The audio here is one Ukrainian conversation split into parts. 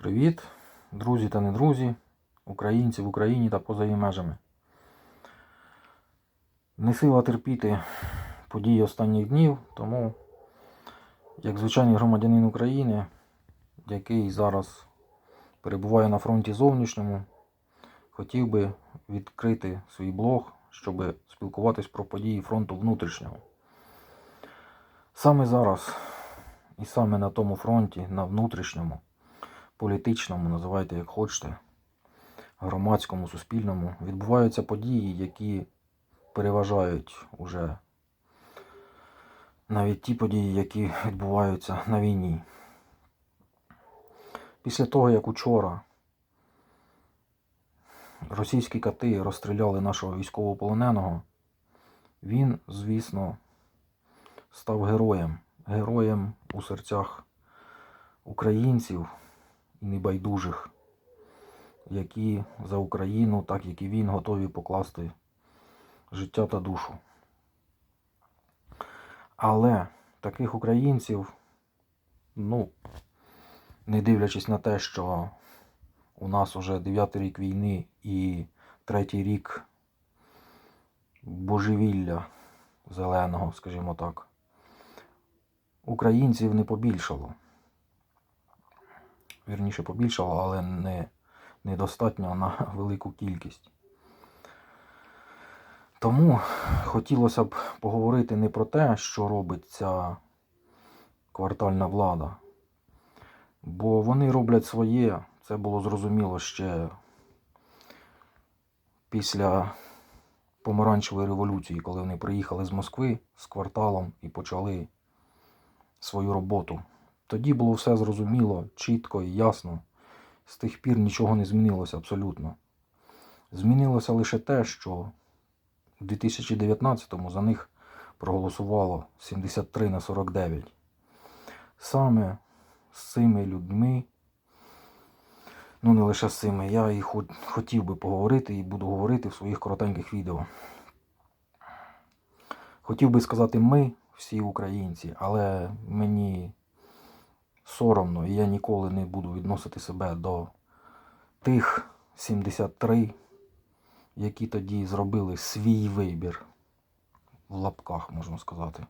Привіт, друзі та не друзі, українці в Україні та поза її межами. Не сила терпіти події останніх днів, тому, як звичайний громадянин України, який зараз перебуває на фронті зовнішньому, хотів би відкрити свій блог, щоб спілкуватись про події фронту внутрішнього. Саме зараз і саме на тому фронті, на внутрішньому, політичному, називайте як хочете, громадському, суспільному, відбуваються події, які переважають уже навіть ті події, які відбуваються на війні. Після того, як учора російські кати розстріляли нашого військовополоненого, він, звісно, став героєм. Героєм у серцях українців небайдужих, які за Україну, так як і він, готові покласти життя та душу. Але таких українців, ну, не дивлячись на те, що у нас уже дев'ятий рік війни і третій рік божевілля зеленого, скажімо так, українців не побільшало. Вірніше побільшало, але не недостатньо на велику кількість. Тому хотілося б поговорити не про те, що робить ця квартальна влада. Бо вони роблять своє, це було зрозуміло ще після помаранчевої революції, коли вони приїхали з Москви з кварталом і почали свою роботу. Тоді було все зрозуміло, чітко і ясно. З тих пір нічого не змінилося абсолютно. Змінилося лише те, що в 2019-му за них проголосувало 73 на 49. Саме з цими людьми, ну не лише з цими, я і хотів би поговорити і буду говорити в своїх коротеньких відео. Хотів би сказати ми, всі українці, але мені соромно, і я ніколи не буду відносити себе до тих 73, які тоді зробили свій вибір в лапках, можна сказати.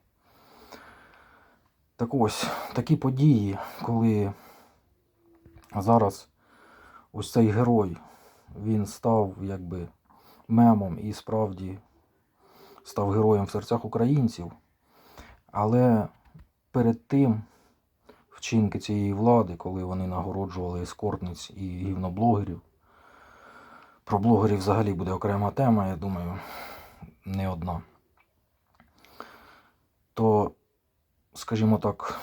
Так ось, такі події, коли зараз ось цей герой, він став якби мемом і справді став героєм в серцях українців. Але перед тим вчинки цієї влади, коли вони нагороджували ескортниць і гівноблогерів. Про блогерів взагалі буде окрема тема, я думаю, не одна. То, скажімо так,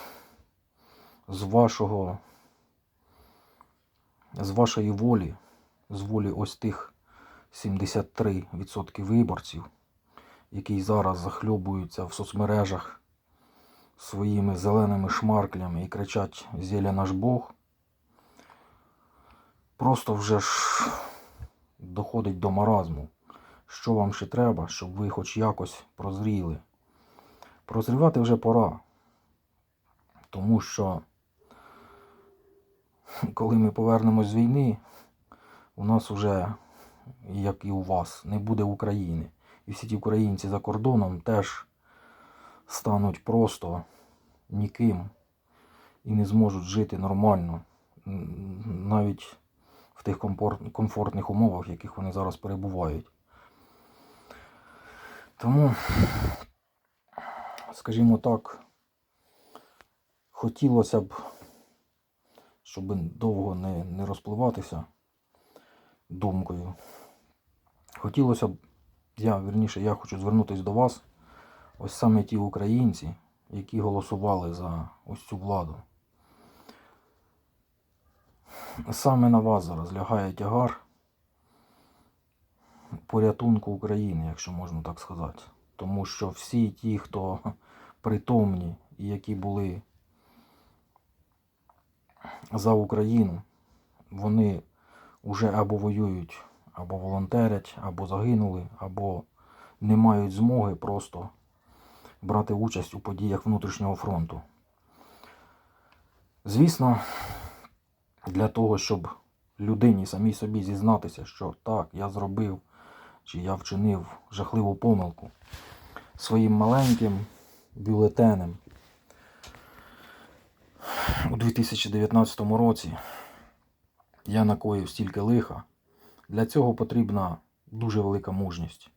з вашого, з вашої волі, з волі ось тих 73% виборців, які зараз захльобуються в соцмережах своїми зеленими шмарклями і кричать «Зеля наш Бог», просто вже ж доходить до маразму. Що вам ще треба, щоб ви хоч якось прозріли? Прозрівати вже пора. Тому що, коли ми повернемось з війни, у нас вже, як і у вас, не буде України. І всі ті українці за кордоном теж стануть просто ніким і не зможуть жити нормально, навіть в тих комфортних умовах, в яких вони зараз перебувають. Тому, скажімо так, хотілося б, щоб довго не, не розпливатися думкою. Хотілося б, я, вірніше, я хочу звернутися до вас, ось саме ті українці, які голосували за ось цю владу. Саме на вас зараз лягає тягар порятунку України, якщо можна так сказати. Тому що всі ті, хто притомні і які були за Україну, вони вже або воюють, або волонтерять, або загинули, або не мають змоги просто брати участь у подіях внутрішнього фронту. Звісно, для того, щоб людині самій собі зізнатися, що так, я зробив чи я вчинив жахливу помилку своїм маленьким бюлетенем у 2019 році я накоїв стільки лиха. Для цього потрібна дуже велика мужність.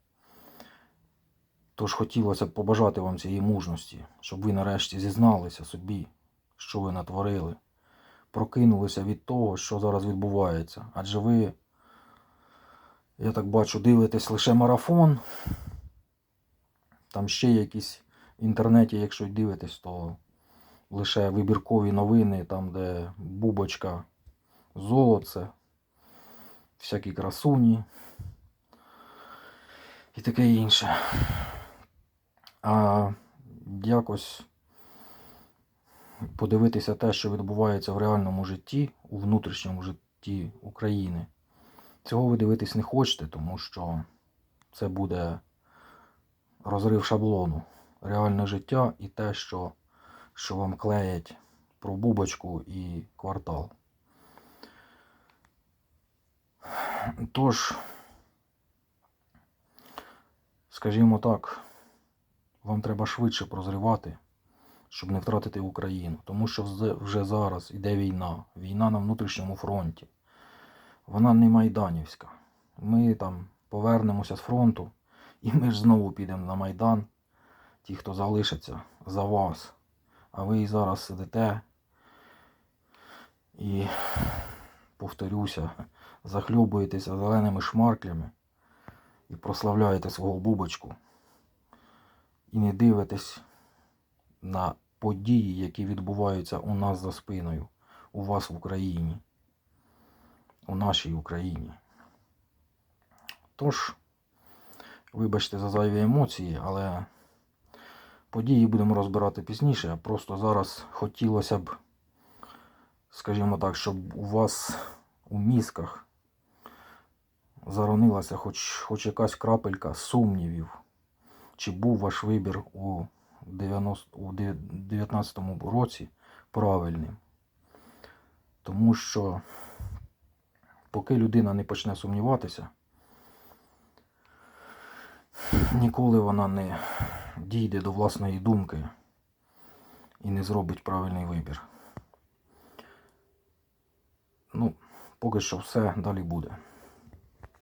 Тож хотілося б побажати вам цієї мужності, щоб ви нарешті зізналися собі, що ви натворили, прокинулися від того, що зараз відбувається. Адже ви, я так бачу, дивитесь лише марафон. Там ще якісь в інтернеті, якщо дивитесь, то лише вибіркові новини, там, де бубочка, золоце, всякі красуні і таке інше. А якось подивитися те, що відбувається в реальному житті, у внутрішньому житті України. Цього ви дивитись не хочете, тому що це буде розрив шаблону. Реальне життя і те, що, що вам клеять про бубочку і квартал. Тож, скажімо так, вам треба швидше прозрівати, щоб не втратити Україну. Тому що вже зараз іде війна. Війна на внутрішньому фронті. Вона не майданівська. Ми там повернемося з фронту, і ми ж знову підемо на Майдан. Ті, хто залишаться за вас. А ви і зараз сидите і, повторюся, захльобуєтеся зеленими шмарклями і прославляєте свого бубочку. І не дивитесь на події, які відбуваються у нас за спиною, у вас в Україні, у нашій Україні. Тож, вибачте за зайві емоції, але події будемо розбирати пізніше. Просто зараз хотілося б, скажімо так, щоб у вас у мізках заронилася хоч, хоч якась крапелька сумнівів, чи був ваш вибір у 90, у 19 році правильним. Тому що поки людина не почне сумніватися, ніколи вона не дійде до власної думки і не зробить правильний вибір. Ну, поки що все далі буде.